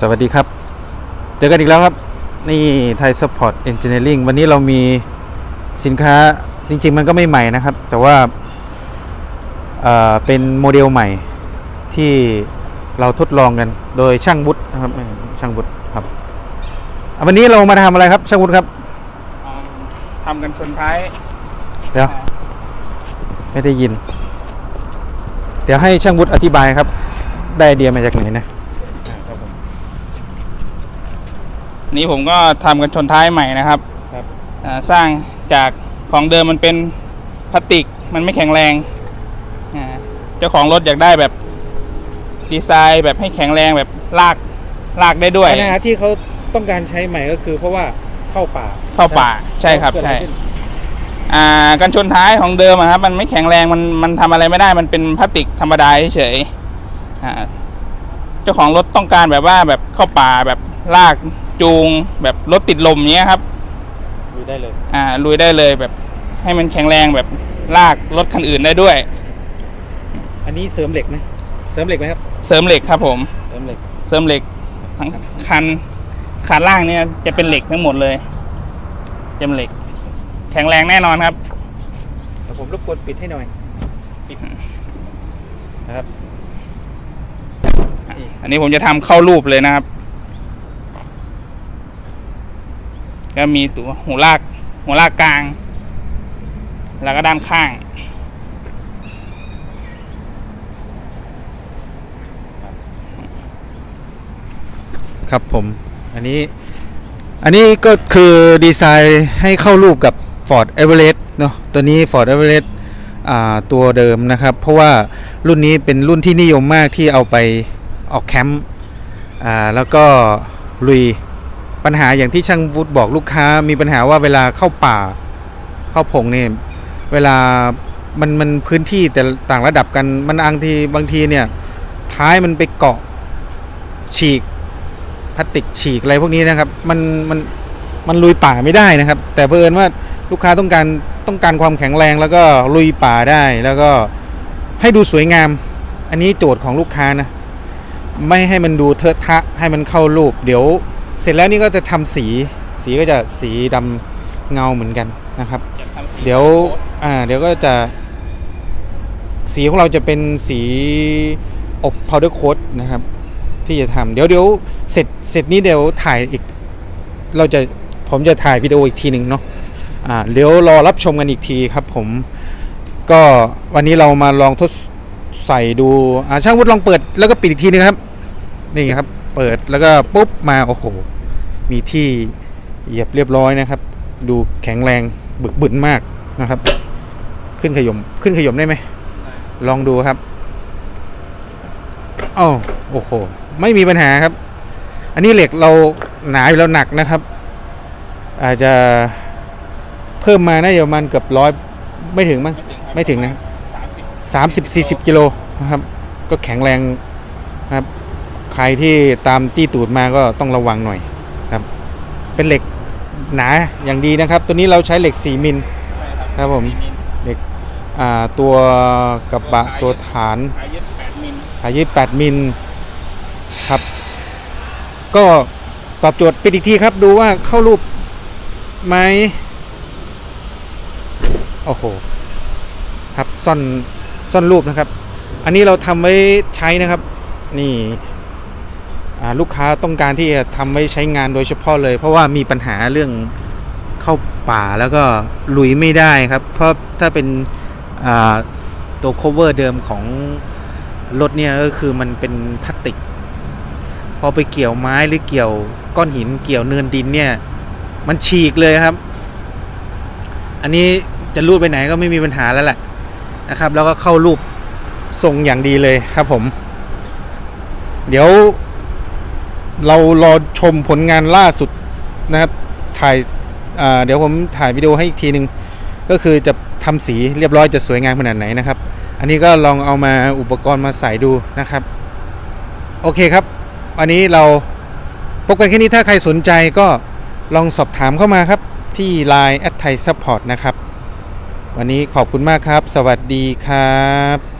สวัสดีครับ เจอกันอีกแล้วครับ นี่ไทยสปอร์ตเอนจิเนียริงวันนี้เรามีสินค้าจริง ๆ มันก็ไม่ใหม่นะครับ แต่ว่าเอ่อเป็นโมเดลใหม่ที่เราทดลองกันโดยช่างวุฒินะครับเอ่อช่างวุฒิครับอะวันนี้เรามาทำอะไรครับช่างวุฒิครับทำกันชนท้าย เดี๋ยว ไม่ได้ยิน เดี๋ยวให้ช่างวุฒิอธิบายครับ ได้ไอเดียมาจากไหนนะ นี่ผมก็ทำกันชนท้ายใหม่นะครับครับอ่าสร้างจากของเดิมมันเป็นพลาสติกมันไม่แข็งแรงอ่าเจ้าของรถอยากได้แบบดีไซน์แบบให้แข็งแรงแบบลากลากได้ด้วย ปัญหาที่เขาต้องการใช้ใหม่ก็คือเพราะว่าเข้าป่าเข้าป่าใช่ครับเกิดอะใช่ไขึ้นอ่ากันชนท้ายของเดิมอะครับมันไม่แข็งแรงมันมันทำอะไรไม่ได้มันเป็นพลาสติกธรรมดาเฉยๆอ่าเจ้าของรถต้องการแบบว่าแบบเข้าป่าแบบลาก จูง แบบรถติดลมเนี้ยครับดูได้เลยอ่าลุยได้เลยแบบให้มันแข็งแรงแบบลากรถคันอื่นได้ด้วย อันนี้เสริมเหล็กไหมเสริมเหล็กไหมครับเสริมเหล็กครับผม เสริมเหล็กเสริมเหล็กทั้งคันคันล่างเนี่ยจะเป็นเหล็กทั้งหมดเลยจะเป็นเหล็ก แข็งแรงแน่นอนครับเดี๋ยวผมรบกวนปิดให้หน่อยปิดนะครับ อันนี้ผมจะทำเข้ารูปเลยนะครับ ก็มีตัวหูลากหูลากกลาง แล้วก็ด้านข้าง ครับผม อันนี้ อันนี้ก็คือดีไซน์ให้เข้ารูปกับ Ford Everest เนาะตัวนี้ Ford Everest อ่าตัวเดิมนะครับ เพราะว่ารุ่นนี้เป็นรุ่นที่นิยมมากที่เอาไปออกแคมป์อ่าแล้วก็ลุย ปัญหาอย่างที่ช่างวุฒิบอกลูกค้า มีปัญหาว่าเวลาเข้าป่า เข้าพงเนี่ยเวลามันมันพื้นที่แต่ต่างระดับกันมันบางทีบางทีเนี่ยท้ายมันไปเกาะฉีกพลาสติกฉีกอะไรพวกนี้นะครับ มันมันมันลุยป่าไม่ได้นะครับ แต่เผอิญว่าลูกค้าต้องการต้องการความแข็งแรงแล้วก็ลุยป่าได้แล้วก็ให้ดูสวยงาม อันนี้โจทย์ของลูกค้านะ ไม่ให้มันดูเทอะทะให้มันเข้ารูป เดี๋ยว เสร็จแล้วนี่ก็จะทำสีสีก็จะสีดำเงาเหมือนกันนะครับ เดี๋ยวอ่าเดี๋ยวก็จะ สีของเราจะเป็นสีอบ powder coat นะครับ ที่จะทำเดี๋ยวเดี๋ยวเสร็จเสร็จนี้เดี๋ยวถ่ายอีก เราจะผมจะถ่ายวิดีโออีกทีหนึ่งเนาะอ่าเดี๋ยวรอรับชมกันอีกทีครับผมก็วันนี้เรามาลองทดใส่ดูอ่าช่างวุฒิลองเปิดแล้วก็ปิดอีกทีนึงครับ นี่ครับ เปิดแล้วก็ปุ๊บมาโอ้โหมีที่เหยียบเรียบร้อยนะครับ ดูแข็งแรงบึกบึนมากนะครับ ขึ้นขยมขึ้นขยมได้ไหมลองดูครับอ้าวโอ้โหไม่มีปัญหาครับ อันนี้เหล็กเราหนาอยู่แล้วหนักนะครับ อาจจะเพิ่มมาน่าจะประมาณเกือบร้อยไม่ถึงมั้งไม่ถึงนะสามสิบสี่สิบกิโลนะครับ ก็แข็งแรงนะครับ รที่ตามจี้ตูดมาก็ต้องระวังหน่อยครับ เป็นเหล็กหนาอย่างดีนะครับ ตัวนี้เราใช้เหล็ก 4 มิลครับผมอ่าตัวกระบะตัวฐานขายยึดแปดมิลขายยี่8มิลครับ ก็ตอบโจทย์ปิดอีกทีครับ ดูว่าเข้ารูปไหมโอ้โหครับซ่อนซ่อนรูปนะครับ อันนี้เราทำไว้ใช้นะครับ นี่อ่า ลูกค้าต้องการที่จะทำไว้ใช้งานโดยเฉพาะเลย เพราะว่ามีปัญหาเรื่องเข้าป่าแล้วก็ลุยไม่ได้ครับ เพราะถ้าเป็นตัว cover เดิมของรถเนี่ยก็คือมันเป็นพลาสติก พอไปเกี่ยวไม้หรือเกี่ยวก้อนหินเกี่ยวเนินดินเนี่ย มันฉีกเลยครับ อันนี้จะรูดไปไหนก็ไม่มีปัญหาแล้วแหละนะครับ แล้วก็เข้ารูปทรงอย่างดีเลยครับผม เดี๋ยว เรารอชมผลงานล่าสุดนะครับถ่ายาเดี๋ยวผมถ่ายวิดีโอให้อีกทีหนึ่งก็คือจะทำสีเรียบร้อยจะสวยงามขนาดไหนนะครับ อันนี้ก็ลองเอามาอุปกรณ์มาใส่ดูนะครับ โอเคครับ วันนี้เราพบกันแค่นี้ถ้าใครสนใจก็ลองสอบถามเข้ามาครับที่ Line แอดไทยซัพพอร์ตนะครับ วันนี้ขอบคุณมากครับ สวัสดีครับ